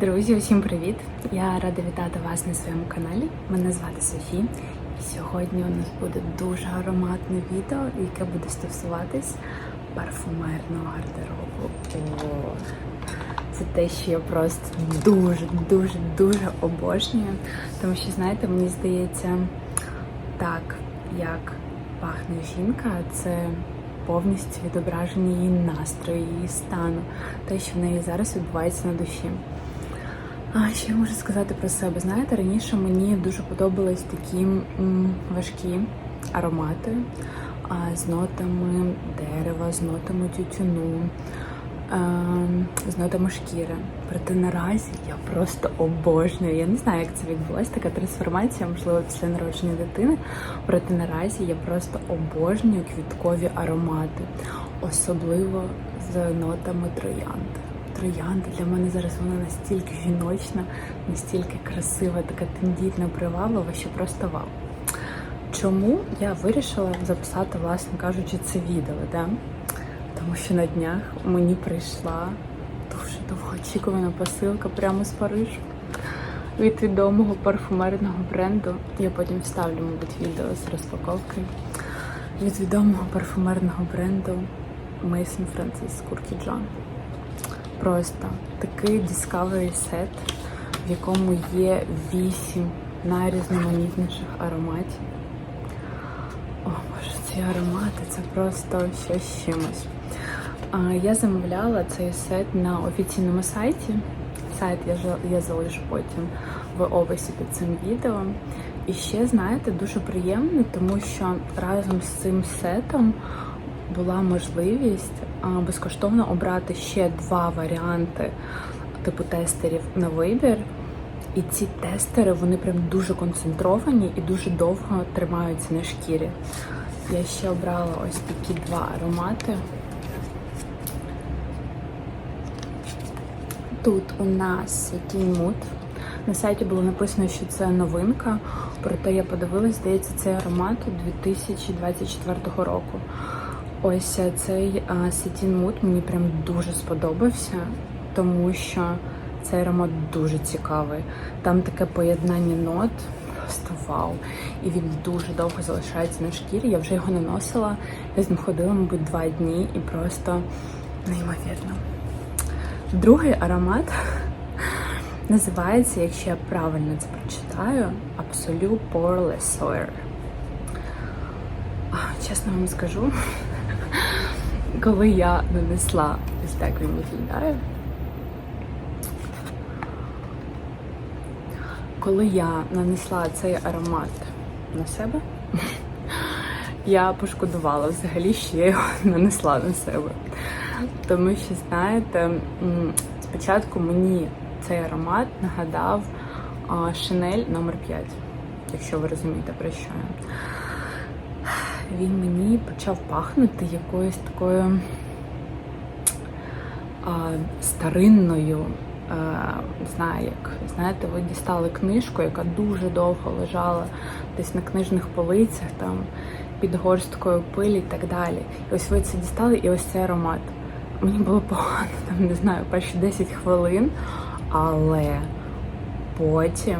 Друзі, усім привіт! Я рада вітати вас на своєму каналі. Мене звати Софі. І сьогодні у нас буде дуже ароматне відео, яке буде стосуватись парфумерного гардеробу. О, це те, що я просто дуже, дуже, дуже обожнюю. Тому що, знаєте, мені здається, так як пахне жінка, це повністю відображення її настрою, її стану, те, що в неї зараз відбувається на душі. А що я можу сказати про себе? Знаєте, раніше мені дуже подобались такі важкі аромати з нотами дерева, з нотами тютюну, з нотами шкіри. Проте наразі я просто обожнюю. Я не знаю, як це відбулася, така трансформація, можливо, після народження дитини. Проте наразі я просто обожнюю квіткові аромати, особливо з нотами троянди троянда для мене зараз вона настільки жіночна, настільки красива, така тендітна, приваблива, що просто вау. Чому я вирішила записати, власне кажучи, це відео? Да? Тому що на днях мені прийшла дуже довгоочікувана посилка прямо з Парижу від відомого парфумерного бренду. Я потім вставлю, мабуть, відео з розпаковкою. Від відомого парфумерного бренду Mason Francis Kurkey John. Просто такий Discovery set, в якому є вісім найрізноманітніших ароматів. О, боже, ці аромати це просто щось з чимось. Я замовляла цей сет на офіційному сайті. Сайт я залишу потім в описі під цим відео. І ще, знаєте, дуже приємно, тому що разом з цим сетом була можливість безкоштовно обрати ще два варіанти типу тестерів на вибір. І ці тестери вони прям дуже концентровані і дуже довго тримаються на шкірі. Я ще обрала ось такі два аромати. Тут у нас який мут. На сайті було написано, що це новинка, проте я подивилась, здається, цей аромат 2024 року. Ось цей Сетін Мут мені прям дуже сподобався, тому що цей аромат дуже цікавий. Там таке поєднання нот, просто вау. І він дуже довго залишається на шкірі. Я вже його не носила. Я з ним ходила, мабуть, два дні і просто неймовірно. Другий аромат називається, якщо я правильно це прочитаю, Absolute Poreless. А, Чесно вам скажу, коли я нанесла ось так він виглядає. Коли я нанесла цей аромат на себе, я пошкодувала взагалі, що я його нанесла на себе. Тому що, знаєте, спочатку мені цей аромат нагадав а, Шинель номер 5 якщо ви розумієте, про що я він мені почав пахнути якоюсь такою а, старинною. А, не знаю, як знаєте, ви дістали книжку, яка дуже довго лежала десь на книжних полицях, там під горсткою пилі і так далі. І ось ви це дістали, і ось цей аромат. Мені було погано, там не знаю, перші 10 хвилин, але потім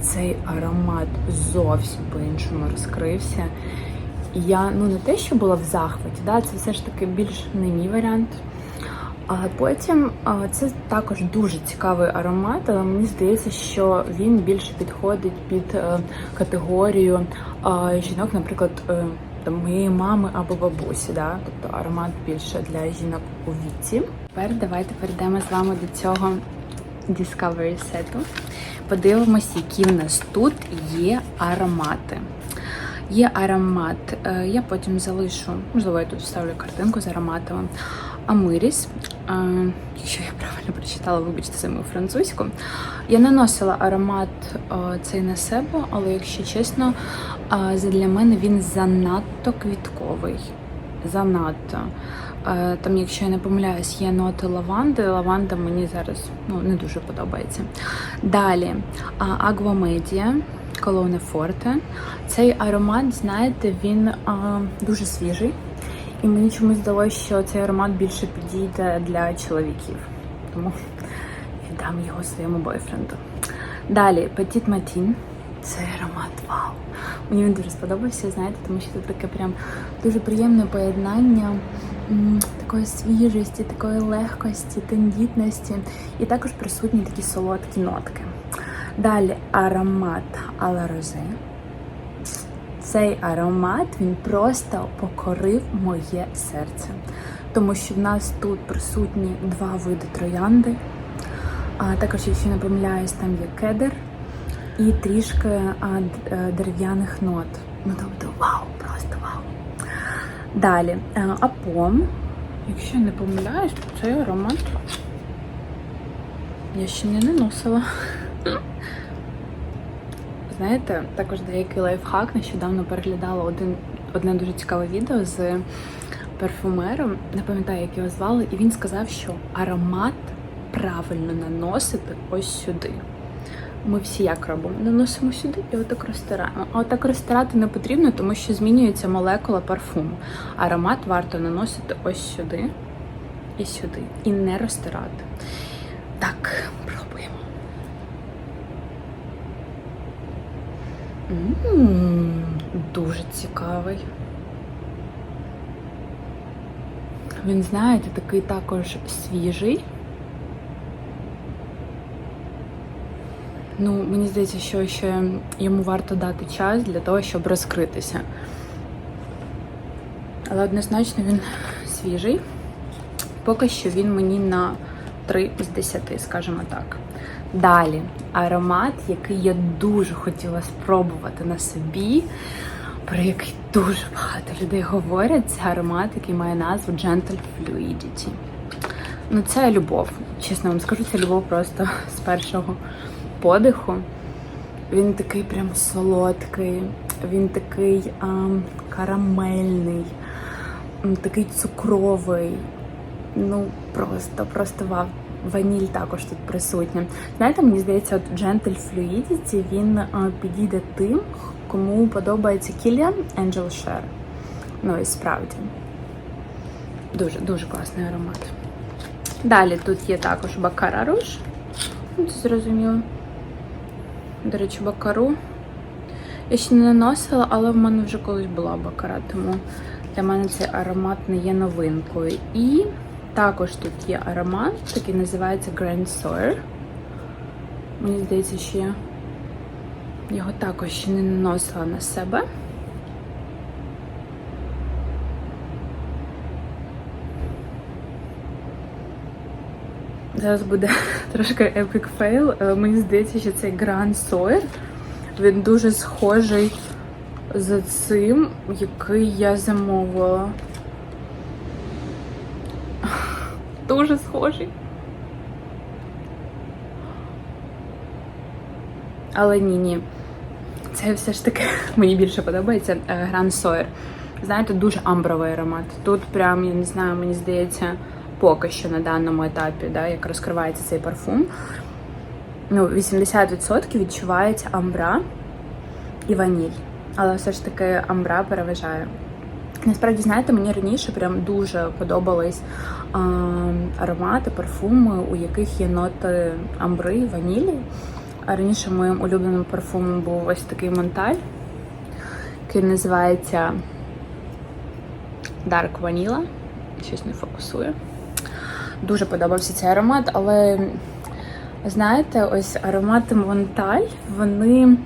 цей аромат зовсім по-іншому розкрився. Я ну не те, що була в захваті, да, це все ж таки більш не мій варіант. А потім це також дуже цікавий аромат, але мені здається, що він більше підходить під е, категорію жінок, наприклад, е, моєї мами або бабусі. Да? Тобто аромат більше для жінок у віці. Тепер давайте перейдемо з вами до цього Discovery сету. Подивимось, які в нас тут є аромати. Є аромат, е, я потім залишу, можливо, я тут вставлю картинку з ароматами. Амиріс, е, якщо я правильно прочитала, вибачте за мою французьку. Я наносила аромат е, цей на себе, але якщо чесно, для мене він занадто квітковий. Занадто. Там, якщо я не помиляюсь, є ноти лаванди. Лаванда мені зараз ну, не дуже подобається. Далі Агва Медіа. Колоне Форте. Цей аромат, знаєте, він а, дуже свіжий. І мені чомусь здалося, що цей аромат більше підійде для чоловіків. Тому віддам його своєму бойфренду. Далі Petit Matin. Це аромат вау. Мені він дуже сподобався, знаєте, тому що це таке прям дуже приємне поєднання такої свіжості, такої легкості, тендітності, і також присутні такі солодкі нотки. Далі аромат Ала Розе. Цей аромат він просто покорив моє серце, тому що в нас тут присутні два види троянди. А також, якщо не помиляюсь, там є кедр і трішки е, дерев'яних нот. Ну тобто, вау, просто вау. Далі, е, апом. Якщо не помиляюсь, то цей аромат я ще не наносила. Знаєте, також деякий лайфхак. Нещодавно переглядала один, одне дуже цікаве відео з парфумером, не пам'ятаю, як його звали, і він сказав, що аромат правильно наносити ось сюди. Ми всі як робимо? Наносимо сюди і отак розтираємо. А отак розтирати не потрібно, тому що змінюється молекула парфуму. Аромат варто наносити ось сюди і сюди. І не розтирати. Так, М, Дуже цікавий. Він, знаєте, такий також свіжий. Ну, мені здається, що ще йому варто дати час для того, щоб розкритися. Але однозначно він свіжий. Поки що він мені на 3 з 10, скажімо так. Далі аромат, який я дуже хотіла спробувати на собі, про який дуже багато людей говорять. Це аромат, який має назву Gentle Fluidity. Ну, це любов. Чесно вам скажу, це любов просто з першого подиху. Він такий прям солодкий, він такий ам, карамельний, такий цукровий. Ну, просто, просто вау. Ваніль також тут присутня. Знаєте, мені здається, от Gentle Fluidity, він а, підійде тим, кому подобається Kilian Angel Share. Ну і справді. Дуже, дуже класний аромат. Далі тут є також Бакара Руж. Ну, Це зрозуміло. До речі, бакару. Я ще не наносила, але в мене вже колись була бакара, тому для мене цей аромат не є новинкою. І також тут є аромат, який називається Grand Soir. Мені здається, я його також ще не наносила на себе. Зараз буде трошки epic fail. Е, Мені здається, що цей Grand Sawyer, він дуже схожий з цим, який я замовила. Дуже схожий. Але ні, ні. Це все ж таки мені більше подобається е, Grand Sawyer. Знаєте, дуже амбровий аромат. Тут прям, я не знаю, мені здається, поки що на даному етапі, да, як розкривається цей парфум. Ну, 80% відчувається амбра і ваніль. Але все ж таки амбра переважає. Насправді, знаєте, мені раніше прям дуже подобались а, аромати, парфуми, у яких є ноти амбри ванілі. А раніше моїм улюбленим парфумом був ось такий монталь, який називається Dark Vanilla. Щось не фокусує. Дуже подобався цей аромат, але знаєте, ось аромати Монталь, вони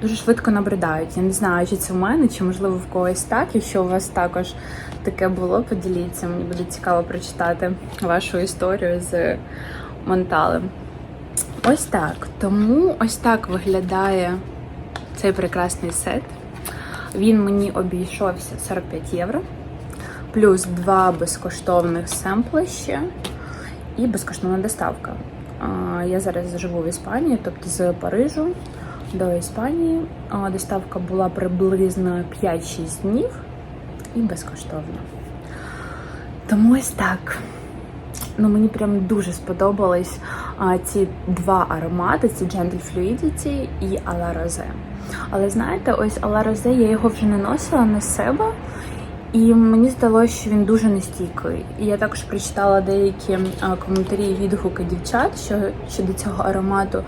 дуже швидко набридають. Я не знаю, чи це в мене, чи можливо в когось так. Якщо у вас також таке було, поділіться. Мені буде цікаво прочитати вашу історію з Монталем. Ось так. Тому ось так виглядає цей прекрасний сет. Він мені обійшовся 45 євро плюс два безкоштовних семпли ще і безкоштовна доставка. Я зараз живу в Іспанії, тобто з Парижу до Іспанії. Доставка була приблизно 5-6 днів і безкоштовна. Тому ось так. Ну, мені прям дуже сподобались а, ці два аромати: це Gentle Fluidity і Ala Rose. Але знаєте, ось Ala Rose, я його вже не носила на себе. І мені здалося, що він дуже нестійкий. І я також прочитала деякі а, коментарі і відгуки дівчат що, щодо цього аромату.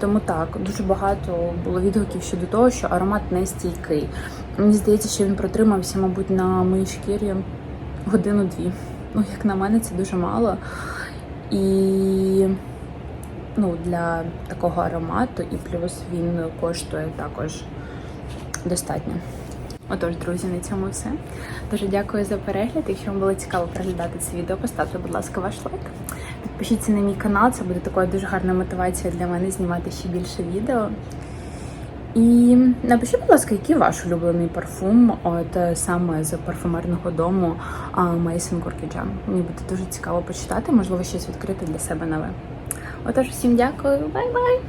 Тому так, дуже багато було відгуків щодо того, що аромат не стійкий. Мені здається, що він протримався, мабуть, на моїй шкірі годину-дві. Ну, як на мене, це дуже мало. І ну, для такого аромату, і плюс він коштує також достатньо. Отож, друзі, на цьому все. Дуже дякую за перегляд. Якщо вам було цікаво переглядати це відео, поставте, будь ласка, ваш лайк. Підпишіться на мій канал, це буде такою дуже гарна мотивація для мене знімати ще більше відео. І напишіть, будь ласка, який ваш улюблений парфум, от е, саме з парфумерного дому Мейсон Куркіджан. Мені буде дуже цікаво почитати, можливо, щось відкрити для себе нове. Отож, всім дякую, бай-бай!